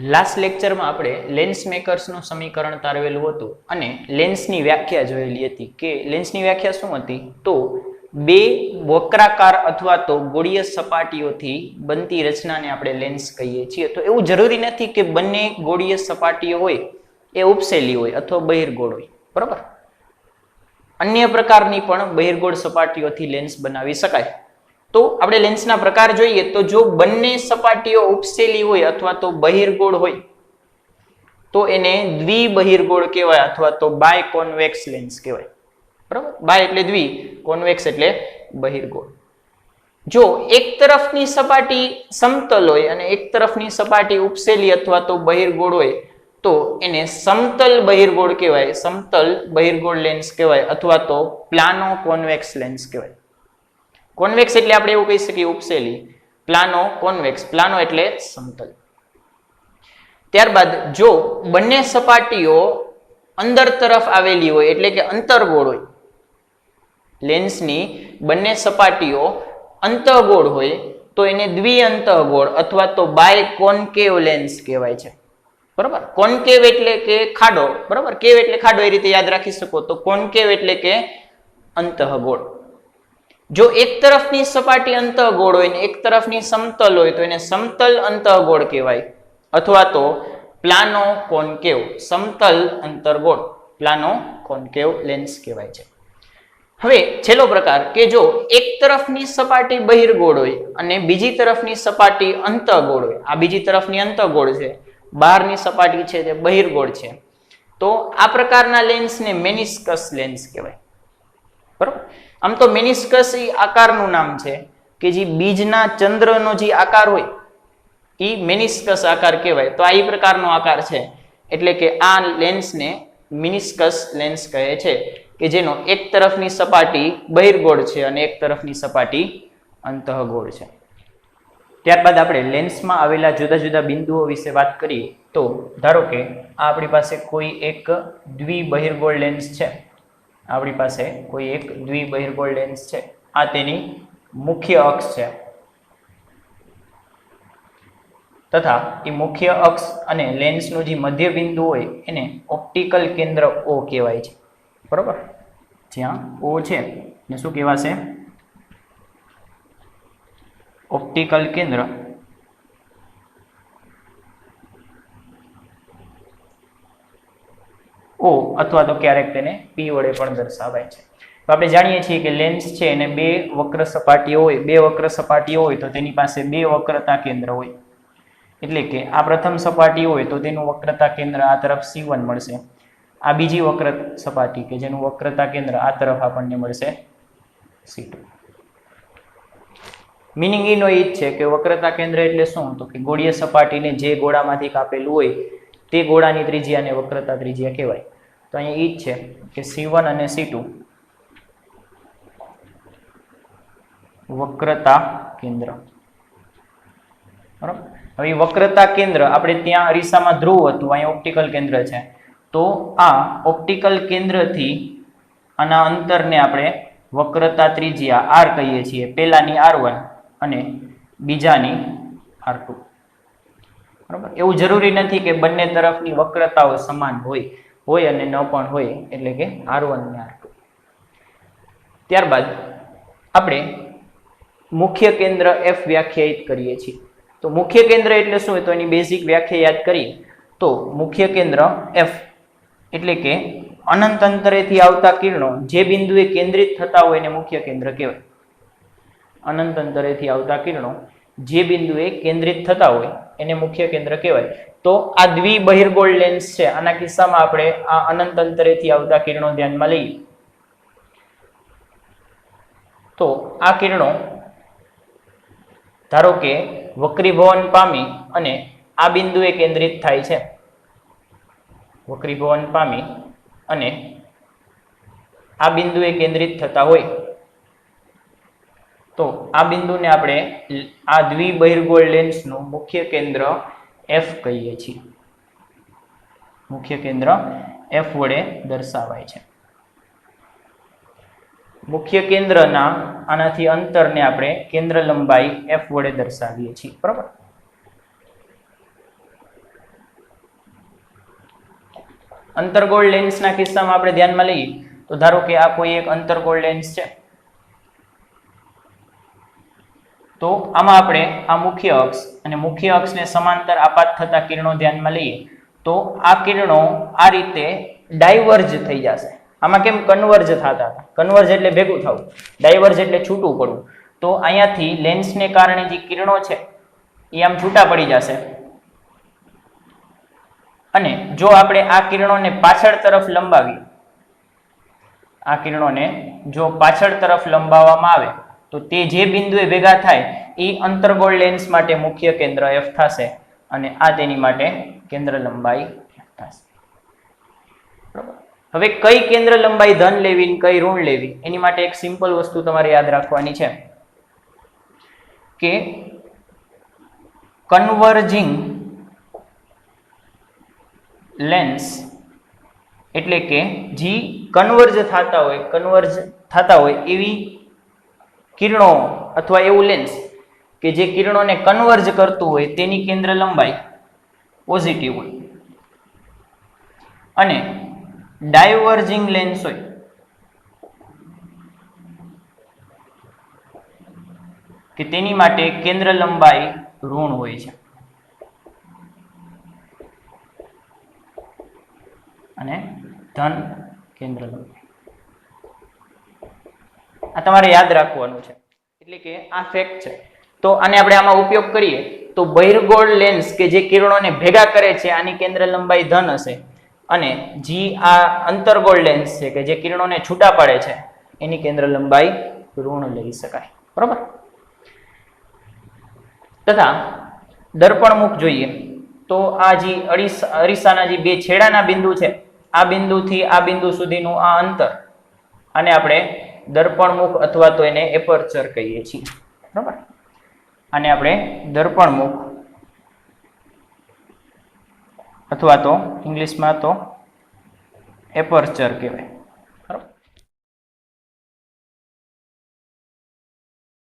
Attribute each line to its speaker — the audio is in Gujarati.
Speaker 1: લાસ્ટ લેક્ચરમાં આપણે લેન્સ મેકર્સનું સમીકરણ તારવેલું હતું અને લેન્સની વ્યાખ્યા જોયેલી હતી કે લેન્સની વ્યાખ્યા શું હતી? તો બે વક્રાકાર અથવા તો ગોળીય સપાટીઓથી બનતી રચનાને આપણે લેન્સ કહીએ છીએ. તો એવું જરૂરી નથી કે બંને ગોળીય સપાટીઓ હોય, એ ઉપસેલી હોય અથવા બહિર્ગોળ હોય. બરાબર? અન્ય પ્રકારની પણ બહિર્ગોળ સપાટીઓથી લેન્સ બનાવી શકાય. તો આપણે લેન્સના પ્રકાર જોઈએ તો જો બંને સપાટીઓ ઉપસેલી હોય અથવા તો બહિર્ગોળ હોય, તો એને દ્વિબહિર્ગોળ કહેવાય અથવા તો બાય કોન્વેક્સ લેન્સ કહેવાય. બરાબર? બાય એટલે દ્વિ કોન્વેક્સ એટલે બહિર્ગોળ. જો એક તરફની સપાટી સમતલ હોય અને એક તરફની સપાટી ઉપસેલી અથવા તો બહિર્ગોળ હોય, તો એને સમતલ બહિર્ગોળ કહેવાય. સમતલ બહિર્ગોળ લેન્સ કહેવાય અથવા તો પ્લાનો કોન્વેક્સ લેન્સ કહેવાય. કોન્વેક્સ એટલે આપણે એવું કહી શકીએ ઉપસેલી. પ્લાનો કોન્વેક્સ પ્લાનો એટલે સમતલ. ત્યારબાદ જો બંને સપાટીઓ અંદર તરફ આવેલી હોય, એટલે કે અંતરગોળ હોય લેન્સની બંને સપાટીઓ અંતઃગોળ હોય, તો એને દ્વિઅંતગોળ અથવા તો બાય કોન્કેવ લેન્સ કહેવાય છે. બરાબર? કોન્કેવ એટલે કે ખાડો. બરાબર? કેવ એટલે ખાડો, એ રીતે યાદ રાખી શકો. તો કોન્કેવ એટલે કે અંતઃગોળ જો એક તરફની સપાટી અંતઃગોળ હોય ને એક તરફની સમતલ હોય તો એને સમતલ અંતઃગોળ કહેવાય. અથવા તો પ્લાનો કોન્કેવ સમતલ અંતર્ગોળ પ્લાનો કોન્કેવ લેન્સ કહેવાય છે. હવે છેલ્લો પ્રકાર કે જો એક તરફની સપાટી બહિર્ગોળ હોય અને બીજી તરફની સપાટી અંતઃગોળ હોય, આ બીજી તરફની અંતઃગોળ છે, બહારની સપાટી છે તે બહિર્ગોળ છે, તો આ પ્રકારના લેન્સને મેનિસ્કસ લેન્સ કહેવાય. બરોબર? આમ તો મેનિસ્કસ એ આકારનું નામ છે, કે જે બીજના ચંદ્રનો જે આકાર હોય એ મેનિસ્કસ આકાર કહેવાય. તો આ એ પ્રકારનો આકાર છે. એટલે કે આ લેન્સને મિનિસ્કસ લેન્સ કહે છે, કે જેનો એક તરફની સપાટી બહિર્ગોળ છે અને એક તરફની સપાટી અંતઃગોળ છે. ત્યારબાદ આપણે લેન્સમાં આવેલા જુદા જુદા બિંદુઓ વિશે વાત કરીએ, તો ધારો કે આ આપણી પાસે કોઈ એક દ્વિબહિર્ગોળ લેન્સ છે. આપણી પાસે કોઈ એક દ્વિબહિર્ગોળ લેન્સ છે. આ તેની મુખ્ય અક્ષ છે. તથા એ મુખ્ય અક્ષ અને લેન્સનું જે મધ્ય બિંદુ હોય એને ઓપ્ટિકલ કેન્દ્ર ઓ કહેવાય છે. બરાબર? જ્યાં ઓ છે ને શું કહેવાશે? ઓપ્ટિકલ કેન્દ્ર ઓ અથવા તો ક્યારેક તેને પી વડે પણ દર્શાવાય છે. તો આપણે જાણીએ છીએ કે લેન્સ છે એને બે વક્ર સપાટીઓ હોય, બે વક્ર સપાટીઓ હોય તો તેની પાસે બે વક્રતા કેન્દ્ર હોય. એટલે કે આ પ્રથમ સપાટી હોય તો તેનું વક્રતા કેન્દ્ર આ તરફ સી મળશે. આ બીજી વક્ર સપાટી કે જેનું વક્રતા કેન્દ્ર આ તરફ આપણને મળશે સી ટુ મિનિંગ એનો એ જ છે કે વક્રતા કેન્દ્ર એટલે શું? તો કે ગોળીય સપાટીને જે ગોળામાંથી કાપેલું હોય, તે ગોળાની ત્રિજ્યાને વક્રતા ત્રિજ્યા કહેવાય. તો અહીંયા એ જ છે કે સી અને સી વક્રતા કેન્દ્ર. બરાબર? હવે વક્રતા કેન્દ્ર આપણે ત્યાં અરીસામાં ધ્રુવ હતું અહીંયા ઓપ્ટિકલ કેન્દ્ર છે. તો આ ઓપ્ટિકલ કેન્દ્રથી આના અંતરને આપણે વક્રતા ત્રિજ્યા આર કહીએ છીએ. પહેલાંની આર અને બીજાની આર બરાબર? એવું જરૂરી નથી કે બંને તરફની વક્રતાઓ સમાન હોય. હોય અને ન પણ હોય એટલે કે આર વન ને આર ટુ ત્યારબાદ આપણે મુખ્ય કેન્દ્ર એફ વ્યાખ્યાયિત કરીએ છીએ. તો મુખ્ય કેન્દ્ર એટલે શું હોય તો એની બેઝિક વ્યાખ્યા યાદ કરીએ તો મુખ્ય કેન્દ્ર એફ એટલે કે અનંત અંતરેથી આવતા કિરણો જે બિંદુએ કેન્દ્રિત થતા હોય એને મુખ્ય કેન્દ્ર કહેવાય. અનંત અંતરેથી આવતા કિરણો જે બિંદુએ કેન્દ્રિત થતા હોય, એને મુખ્ય કેન્દ્ર કહેવાય. તો આ દ્વિબહિર્ગોળ લેન્સ છે. આના કિસ્સામાં આપણે આ અનંત અંતરેથી આવતા કિરણો ધ્યાનમાં લઈએ. તો આ કિરણો ધારો કે વક્રીભવન પામી અને આ બિંદુએ કેન્દ્રિત થાય છે. વક્રીભવન પામી અને આ બિંદુએ કેન્દ્રિત થતા હોય. તો આ બિંદુને આપણે આ દ્વિબહિર્ગોળ લેન્સનું મુખ્ય કેન્દ્ર એફ કહીએ છીએ. મુખ્ય કેન્દ્ર એફ વડે દર્શાવાય છે. મુખ્ય કેન્દ્રના આનાથી અંતરને આપણે કેન્દ્ર લંબાઈ એફ વડે દર્શાવીએ છીએ. બરાબર? અંતરગોળ લેન્સના કિસ્સામાં આપણે ધ્યાનમાં લઈએ તો ધારો કે આ કોઈ એક અંતરગોળ લેન્સ છે. તો આમાં આપણે આ મુખ્ય અક્ષ અને મુખ્ય અક્ષને સમાંતર આપાત થતા કિરણો ધ્યાનમાં લઈએ તો આ કિરણો આ રીતે ડાયવર્જ થઈ જશે. આમાં કેમ કન્વર્જ થતા હતા? કન્વર્જ એટલે ભેગું થવું. ડાયવર્જ એટલે છૂટું પડવું. તો અહીંયાથી લેન્સને કારણે જે કિરણો છે, એ આમ છૂટા પડી જશે. અને જો આપણે આ કિરણોને પાછળ તરફ લંબાવીએ, આ કિરણોને જો પાછળ તરફ લંબાવવામાં આવે તો તે જે બિંદુએ ભેગા થાય, એ અંતર્ગોળ લેન્સ માટે મુખ્ય કેન્દ્ર એફ થશે અને આ તેની માટે કેન્દ્ર લંબાઈ થશે. હવે કઈ કેન્દ્ર લંબાઈ ધન લેવી કઈ ઋણ લેવી, એની માટે એક સિમ્પલ વસ્તુ તમારે યાદ રાખવાની છે કે કન્વર્જિંગ લેન્સ એટલે કે જે કન્વર્જ થતા હોય કન્વર્જ થતા હોય એવી કિરણો અથવા એવું લેન્સ કે જે કિરણોને કન્વર્જ કરતું હોય તેની કેન્દ્ર લંબાઈ પોઝિટિવ હોય. અને ડાયવર્જિંગ લેન્સ હોય. કે તેની માટે કેન્દ્ર લંબાઈ ઋણ હોય છે. અને ધન કેન્દ્ર લંબાઈ. આ તમારે યાદ રાખવાનું છે. એટલે કે આ ફેક્ટ છે. તો આને આપણે આમાં ઉપયોગ કરીએ, તો બહિર્ગોળ લેન્સ કે જે કિરણોને ભેગા કરે છે, આની કેન્દ્ર લંબાઈ ધન હશે. અને જી આ અંતરગોળ લેન્સ છે કે જે કિરણોને છૂટા પાડે છે, એની કેન્દ્ર લંબાઈ ઋણ લઈ શકાય. બરોબર? તથા દર્પણમુખ જોઈએ. તો આ જે અરીસા, અરીસાના જે બે છેડાના બિંદુ છે, આ બિંદુથી આ બિંદુ સુધીનું આ અંતર. આને આપણે દર્પણમુખ અથવા તો એને એપર્ચર કહીએ છીએ. બરાબર? આને આપણે દર્પણમુખ અથવા તો ઇંગ્લિશમાં તો એપર્ચર કહેવાય.